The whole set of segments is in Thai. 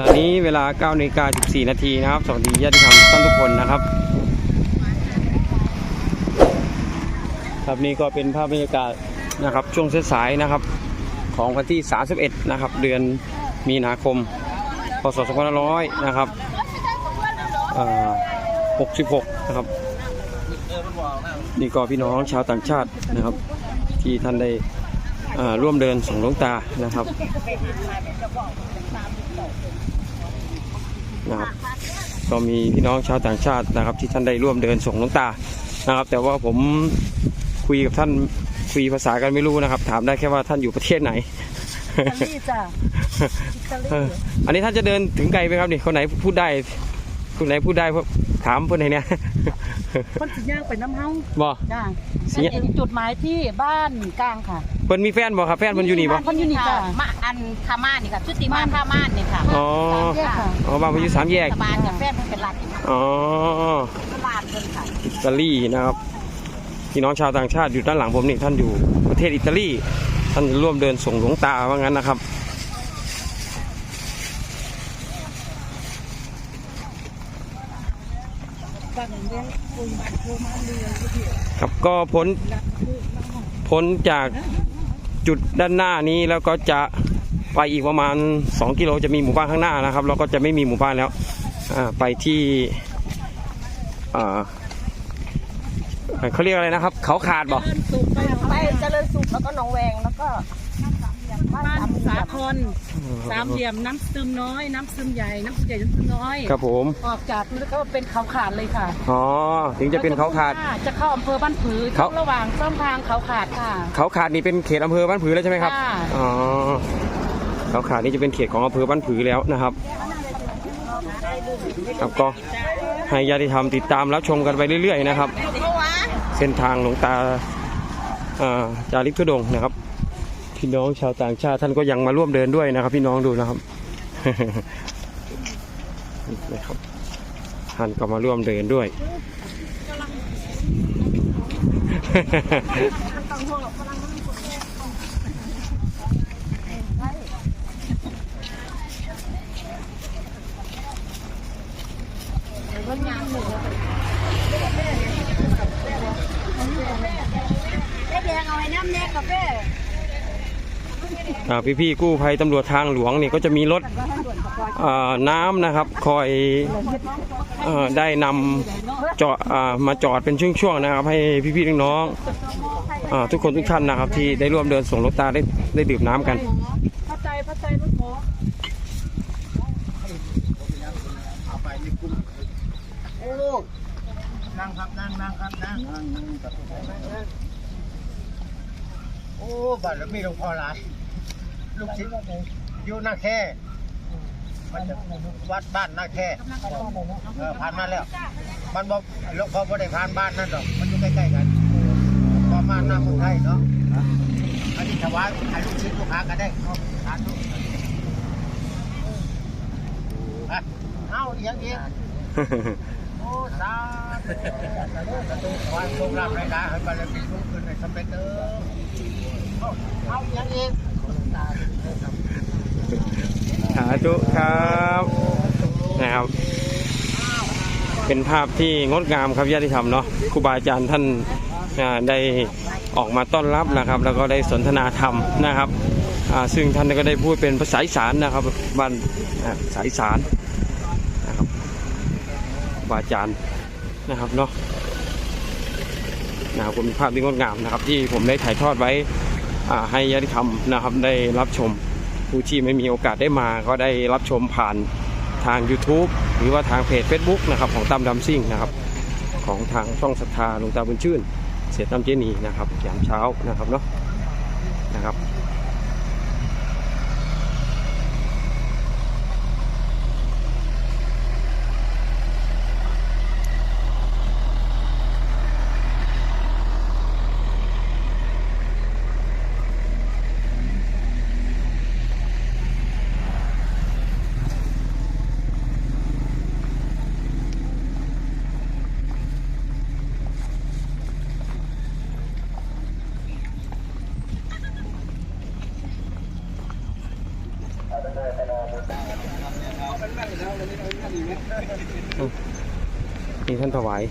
ณะนี้เวลา9นาฬิกา14 นาทีนะครับ สวัสดีญาติธรรมท่านทุกคนนะครับ ครับนี่ก็เป็นภาพบรรยากาศนะครับช่วงสายๆนะครับ ของวันที่ 31 นะครับ เดือนมีนาคม พศ 2500 นะครับ66 นะครับ นี่ก็พี่น้องชาวต่างชาตินะครับ ที่ท่านได้ร่วมเดินส่งลวงตานะครับ นะครับก็มีพี่น้องชาวต่างชาตินะครับ ที่ท่านได้ร่วมเดินส่งหลวงตานะครับ แต่ว่าผมคุยกับท่านคุยภาษากันไม่รู้นะครับ ถามได้แค่ว่าท่านอยู่ประเทศไหนอิตาลีจ้ะอิตาลีเอออันนี้ท่านจะเดินถึงไกลไหมครับนี่คนไหนพูดได้คนไหนพูดได้พวกถามคนไหนเนี่ยคนสิย่างไปน้ำเฮาบ่จ้ะสิสิถึงจุดหมายที่บ้านกลางค่ะ เพิ่นมีแฟนบ่ครับแฟนเพิ่นอยู่นี่บ่บ้านเพิ่นอยู่นี่จ้ะมาอันพม่านี่ค่ะชุติมาพม่านี่ค่ะอ๋อแยกค่ะอ๋อบ้านเพิ่นอยู่สามแยกสบานกับแฟนเพิ่นเป็นหลักอยู่อ๋อตลาดเพิ่นค่ะอิตาลีนะครับพี่น้องชาวต่างชาติอยู่ด้านหลังผมนี่ท่านอยู่ประเทศอิตาลีท่านร่วมเดินส่งหลวงตาว่างั้นนะครับครับก็พ้นพ้นจาก จุดด้านหน้านี้แล้วก็จะไปอีกประมาณ 2 กิโลจะมีหมู่บ้านข้างหน้านะครับแล้วก็จะไม่มีหมู่บ้านแล้วไปที่อ่าเขาเรียกอะไรนะครับ เขาขาดบอกไปเจริญสุขแล้วก็หนองแวงแล้วก็ บ้านสาครสามเหลี่ยมน้ำซึมน้อย น้ำซึมใหญ่ น้ำซึมใหญ่น้ำซึมน้อยครับผม ออกจากแล้วก็เป็นเขาขาดเลยค่ะ อ๋อ ถึงจะเป็นเขาขาด จะเข้าอำเภอบ้านผือเขาระหว่างส้มทางเขาขาดค่ะ เขาขาดนี่เป็นเขตอำเภอบ้านผือแล้วใช่ไหมครับค่ะอ๋อ เขาขาดนี่จะเป็นเขตของอำเภอบ้านผือแล้วนะครับ ครับก็ให้ญาติธรรมติดตามรับชมกันไปเรื่อย ๆ นะครับ เส้นทางหลวงตาอ่าจาริกทุดงค์นะครับ พี่น้องชาวต่างชาติท่านก็ยังมาร่วมเดินด้วยนะครับ พี่น้องดูนะครับนี่นะครับท่านก็มาร่วมเดินด้วยแดงเอาไว้น้ำแน่กาแฟ อ่พี่ๆกู้ภัยตำรวจทางหลวงนี่ก็จะมีรถน้ำนะครับ คอยอได้นำจอดมาจอดเป็นช่วงๆนะครับ ให้พี่ๆน้องๆทุกคนทุกท่านนะครับ ที่ได้ร่วมเดินส่งหลวงตาได้ได้ดื่มน้ำกันพระใจพระใจลูกหมอนั่งครับนั่งนั่งครับนั่งนั่งนั่งโอ้บัตรมีหลวงพ่อหลาย ลูกศิษย์อยู่หน้าแค่มันจะวัดบ้านหน้าแค่เออผ่านมาแล้ว มันบอกหลวงพ่อไม่ได้ผ่านบ้านนั่นหรอก มันอยู่ใกล้ๆกันประมาณหน้าเมืองไทยเนาะอันนี้ถวายให้ลูกศิษย์ลูกหากันได้เอาสาธุอะเอาอีกอย่างเดียวโอ้สาธุสาธุสาธุขอให้โชคลาภรายได้ให้บารมีสูงขึ้นในสำเร็จเด้อเอาเอาอย่างนี้สา ธุครับนะครับ เป็นภาพที่งดงามครับญาติธรรมเนาะครูบาอาจารย์ท่านได้ออกมาต้อนรับนะครับ แล้วก็ได้สนทนาธรรมนะครับซึ่งท่านก็ได้พูดเป็นภาษาอีสานนะครับบ้านอ่าภาษาสานนะครับครูบาอาจารย์นะครับเนาะนะครับก็เป็นภาพที่งดงามนะครับ ที่ผมได้ถ่ายทอดไว้ให้ญาติธรรมนะครับได้รับชม ผู้ที่ไม่มีโอกาสได้มาก็ได้รับชมผ่านทาง YouTube หรือว่าทางเพจ Facebook นะครับของตั้มดำซิ่งนะครับ ของทางช่องศรัทธาหลวงตาบุญชื่น เสียตั้มเจนีนะครับยามเช้านะครับเนาะนะครับ ที่ท่านถวาย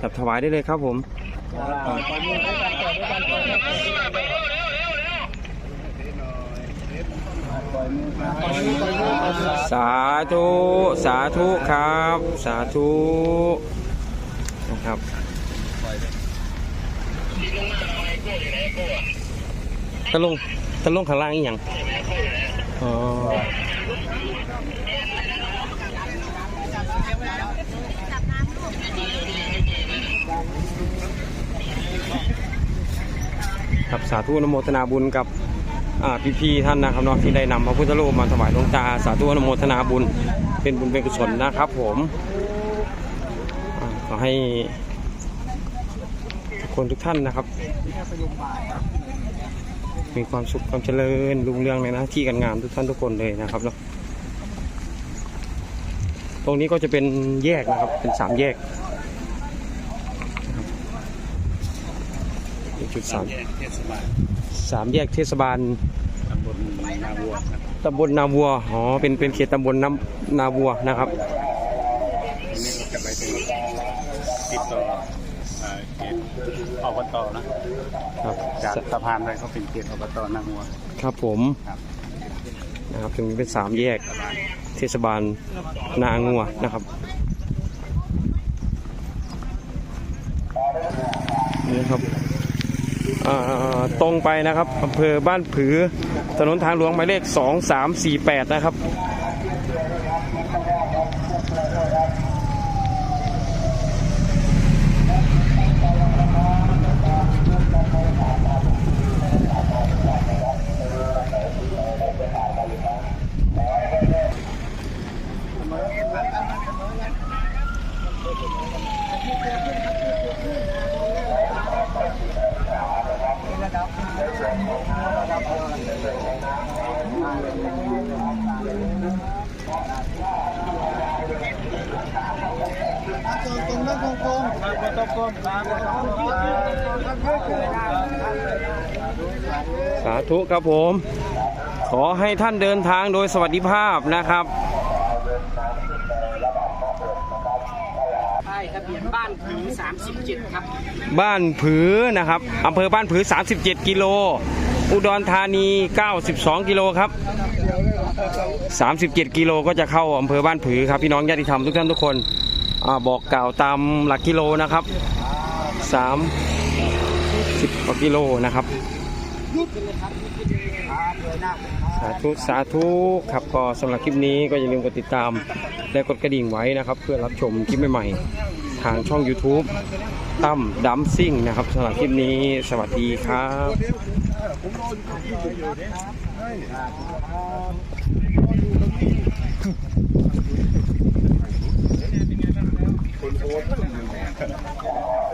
จับถวายได้เลยครับผมสาธุสาธุครับ สาธุนะครับตะลงตะลงข้างล่างอีกอย่างอ๋อ ครับสาธุนโมทนาบุญกับอ่พี่ๆท่านนะครับเนาะที่ได้นำพระพุทธรูปมาถวายหลวงตาสาธุนโมทนาบุญเป็นบุญเป็นกุศลนะครับ ผมขอให้ทุกคนทุกท่านนะครับ มีความสุขความเจริญรุ่งเรืองในหน้าที่การงานทุกท่านทุกคนเลยนะครับเนาะตรงนี้ก็จะเป็นแยกนะครับเป็นสามแยก เป็นจุดสามสามแยกเทศบาลตำบลนาบัวครับตำบลนาวัวอ๋อเป็นเป็นเขตตำบลน้ำนาวัวนะครับทีนี้ก็จะไปถึงติดต่อเอ่อเขตอบตนะครับจากสะพานไปเขาเป็นเขตอบตนาบัวครับผมครับนะครับตรงนี้เป็นสามแยกเทศบาลนางัวนะครับนี่ครับอ่า ตรงไปนะครับอำเภอบ้านผือถนนทางหลวงหมายเลข 2348 นะครับ สาธุครับผม ขอให้ท่านเดินทางโดยสวัสดิภาพนะครับป้ายทะเบียนบ้านผือ 37 ครับ บ้านผือนะครับอำเภอบ้านผือ 37 กิโล อุดรธานี 92 กิโลครับ 37 กิโลก็จะเข้าอำเภอบ้านผือครับพี่น้องญาติธรรมทุกท่านทุกคน อาบอกกล่าวตามหลักกิโลนะครับ30กว่ากิโลนะครับสาธุสาธุครับก็สำหรับคลิปนี้ก็อย่าลืมกดติดตามและกดกระดิ่งไว้นะครับ เพื่อรับชมคลิปใหม่ๆทางช่อง YouTube ตั้มดัมซิ่งนะครับสำหรับคลิปนี้สวัสดีครับ คนโพสต์